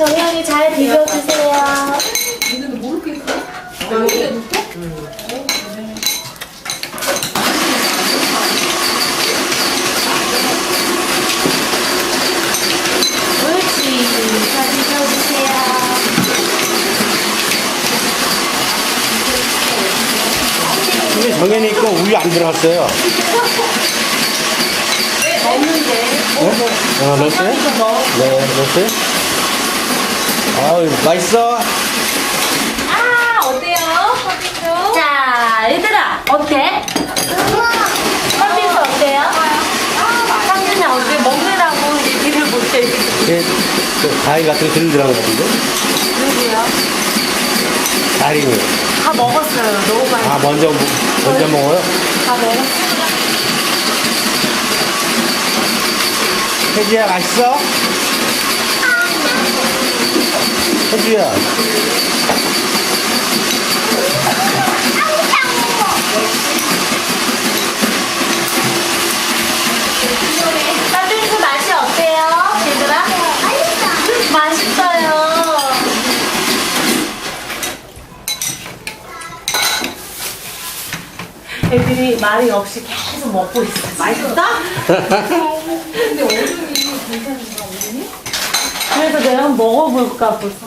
정연이 잘 비벼주세요. 얘는 모르겠어? 여기에 놓고? 옳지. 잘 비벼주세요. 근데 정연이 있고 우유 안 들어갔어요. 없는데. 어? 어, 넣었어요? 네, 넣었어요? 아유, 맛있어. 아, 어때요? 서비스? 자, 얘들아, 어때? 서비스 어때요? 상준이 어때? 먹느라고 얘기를 못해. 예, 그 과일 같은 거 들더라고 같은데? 누구요? 다리니. 다 먹었어요. 너무 많이. 아, 먼저, 먹- 먼저 먹어요? 다 먹었어요. 혜지야, 맛있어? 혜지야. 서비스 맛이 어때요? 얘들아? 맛있어. 맛있어요. 애들이 말이 없이 계속 먹고 있어. 맛있어? 근데 얼음이 괜찮은가, 얼음이? 그래서 내가 한번 먹어볼까 보어.